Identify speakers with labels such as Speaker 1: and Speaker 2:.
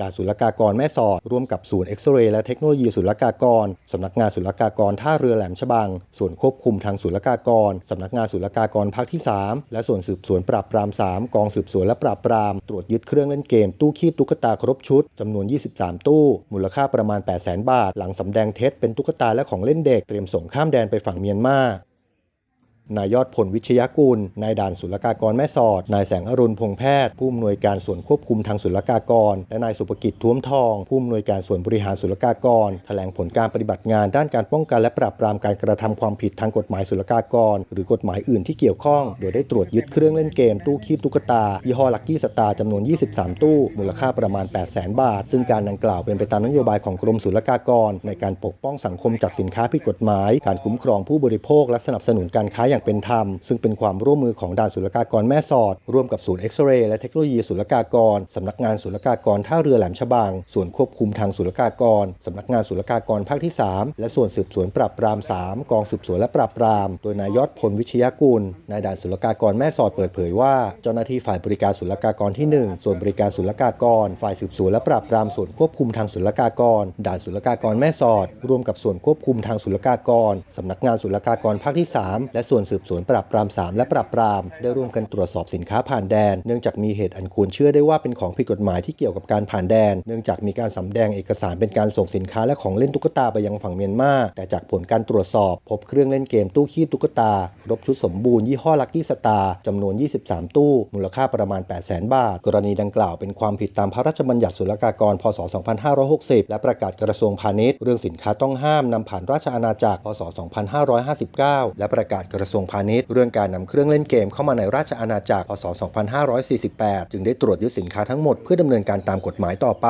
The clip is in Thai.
Speaker 1: ด่านศุลกากรแม่สอด ร่วมกับศูนย์เอ็กซเรย์และเทคโนโลยีศุลกากร สำนักงานศุลกากรท่าเรือแหลมฉบัง ส่วนควบคุมทางศุลกากร สำนักงานศุลกากรภาคที่ 3 และส่วนสืบสวนปราบปราม 3 กองสืบสวนและปราบปราม ตรวจยึดเครื่องเล่นเกม ตู้คีบตุ๊กตาครบชุด จำนวน 23 ตู้ มูลค่าประมาณ 800,000 บาท หลังสำแดงเท็จเป็นตุ๊กตาและของเล่นเด็ก เตรียมส่งข้ามแดนไปฝั่งเมียนมา นายยอดพลวิชยกุล นายด่านศุลกากรแม่สอด นายแสงอรุณพงแพทย์ ผู้อำนวยการส่วนควบคุมทางศุลกากร และนายสุภกิจท้วมทอง ผู้อำนวยการส่วนบริหารศุลกากร แถลงผลการปฏิบัติงานด้านการป้องกันและปราบปรามการกระทำความผิดทางกฎหมายศุลกากร หรือกฎหมายอื่นที่เกี่ยวข้อง โดยได้ตรวจยึดเครื่องเล่นเกมตู้คีบตุ๊กตา ยี่ห้อลักกี้สตาร์จำนวน 23 ตู้ มูลค่าประมาณ 8 0 0 0 0 0 บาท ซึ่งการดังกล่าวเป็นไปตามนโยบายของกรมศุลกากร ในการปกป้องสังคมจากสินค้าผิดกฎหมาย การคุ้มครองผู้บริโภคและสนับสนุนการค้าอย่างเป็นธรรม ซึ่งเป็นความร่วมมือของด่านศุลกากรแม่สอด ร่วมกับศูนย์เอ็กซเรย์และเทคโนโลยีศุลกากรสำนักงานศุลกากรท่าเรือแหลมฉบังส่วนควบคุมทางศุลกากรสำนักงานศุลกากรภาคที่ 3 และส่วนสืบสวนปราบปราม 3 กองสืบสวนและปราบปราม โดยนายยอดพลวิชยกุลนายด่านศุลกากรแม่สอดเปิดเผยว่าเจ้าหน้าที่ฝ่ายบริการศุลกากรที่ 1 ส่วนบริการศุลกากร ฝ่ายสืบสวนและปราบปรามส่วนควบคุมทางศุลกากร ด่านศุลกากรแม่สอด ร่วมกับส่วนควบคุมทางศุลกากรสำนักงานศุลกากรภาคที่ 3 และส่วนสืบสวนปราบปราม3และปราบปรามได้ร่วมกันตรวจสอบสินค้าผ่านแดน เนื่องจากมีเหตุอันควรเชื่อได้ว่าเป็นของผิดกฎหมายที่เกี่ยวกับการผ่านแดน เนื่องจากมีการสำแดงเอกสารเป็นการส่งสินค้าและของเล่นตุ๊กตาไปยังฝั่งเมียนมาแต่จากผลการตรวจสอบ พบเครื่องเล่นเกมตู้คีบตุ๊กตาครบชุดสมบูรณ์ยี่ห้อลักกี้สตาร์จำนวน 23 ตู้ มูลค่าประมาณ 8 0 0 0 0 0บาท กรณีดังกล่าวเป็นความผิดตามพระราชบัญญัติศุลกากร พศ 2560 และประกาศกระทรวงพาณิชย์เรื่องสินค้าต้องห้ามนำผ่านราชอาณาจักร พศ 2559 และประกาศกระทรวงพาณิชย์ เรื่องการนำเครื่องเล่นเกมเข้ามาในราชอาณาจักรพศ 2548 จึงได้ตรวจยึดสินค้าทั้งหมดเพื่อดำเนินการตามกฎหมายต่อไป